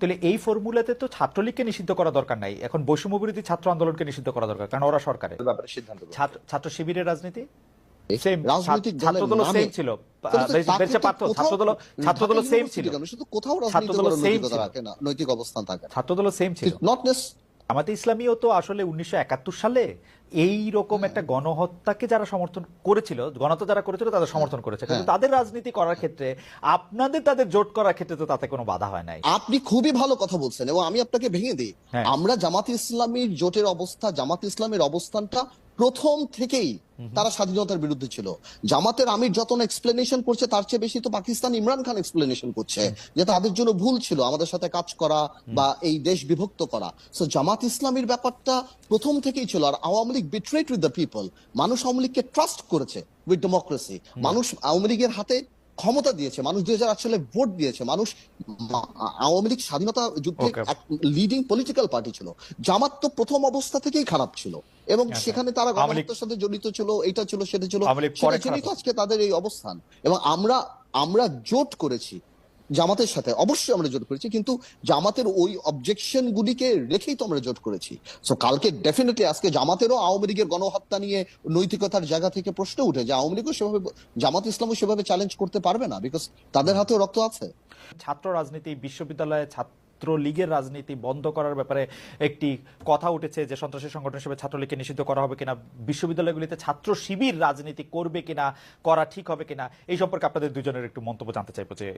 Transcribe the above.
তাহলে এই ফর্মুলাতে তো ছাত্রলীগকে নিষিদ্ধ করা দরকার নাই। এখন বৈষম্য বিরোধী ছাত্র আন্দোলনকে নিষিদ্ধ করা দরকার কারণ ওরা সরকারে ব্যাপারে সিদ্ধান্ত ছাত্র শিবিরের রাজনীতি? ছিল। তাহলে তো বেঁচে- বেঁচে তাকে তো পারতো কোথাও- ছাত্র দল ছাত্র দল ঢাকা সেম ইউনিভার্সিটি ছিল। কেন? শুধু কোথাও ছাত্র রাজনীতি দল করার same নৈতিকতা ছিল। রাখে না নৈতিক অবস্থান থাকে। না ছাত্র দল সেম ছিল। নট নেস আমাদের ইসলামীও তো আসলে উনিশশো একাত্তর সালে এই রকম একটা গণহত্যাকে যারা সমর্থন করেছিল গণহত্যা যারা করেছিল তাদের সমর্থন করেছে। কিন্তু হ্যাঁ। তাদের রাজনীতি করার ক্ষেত্রে আপনাদের তাদের জোট করার ক্ষেত্রে তো তাতে কোনো বাধা হয় নাই। আপনি খুবই ভালো কথা বলছেন এবং আমি আপনাকে ভেঙে দিই। হ্যাঁ। আমরা জামাত ইসলামীর জোটের অবস্থা জামাত ইসলামের অবস্থানটা প্রথম থেকেই তারা স্বাধীনতার বিরুদ্ধে ছিল। জামাতের আমির যত এক্সপ্লেনেশন করছে তার চেয়ে বেশি তো পাকিস্তান ইমরান খান এক্সপ্লেনেশন করছে যে তাদের জন্য ভুল ছিল আমাদের সাথে কাজ করা বা এই দেশ বিভক্ত করা। জামাত ইসলামীর ব্যাপারটা প্রথম থেকেই ছিল আর Awami League betrayed with the people মানুষ আওয়ামী লীগকে ট্রাস্ট করেছে উইথ ডেমোক্রেসি মানুষ আওয়ামী লীগের হাতে ক্ষমতা দিয়েছে। মানুষ দুই হাজার সালে ভোট দিয়েছে। মানুষ আওয়ামী লীগ স্বাধীনতা যুদ্ধে লিডিং পলিটিক্যাল পার্টি ছিল। জামাত তো প্রথম অবস্থা থেকেই খারাপ ছিল। এবং আচ্ছা। সেখানে তারা গণহত্যার সাথে জড়িত ছিল এটা ছিল সেটা ছিল। আজকে তাদের এই অবস্থান। এবং আমরা আমরা জোট করেছি। জামাতের সাথে। অবশ্যই আমরা জোট করেছি, কিন্তু জামাতের ওই অবজেকশন গুলিকে রেখেই তো আমরা জোট করেছি। সো কালকে ডেফিনেটলি আজকে জামাতেরও আওয়ামী লীগের গণহত্যা নিয়ে নৈতিকতার জায়গা থেকে প্রশ্ন উঠে যে আওয়ামী লীগও সেভাবে, জামাত ইসলামও সেভাবে চ্যালেঞ্জ করতে পারবে না বিকজ তাদের হাতেও রক্ত আছে। ছাত্র রাজনীতি, বিশ্ববিদ্যালয়ে ছাত্র লীগের রাজনীতি বন্ধ করার ব্যাপারে একটি কথা উঠেছে যে সন্ত্রাসী সংগঠন হিসেবে ছাত্রলীগকে নিষিদ্ধ করা হবে কিনা, বিশ্ববিদ্যালয়গুলিতে ছাত্র শিবির রাজনীতি করবে কিনা, করা ঠিক হবে কিনা, এই সম্পর্কে আপনাদের দুজনের একটু মন্তব্য জানতে চাইব যে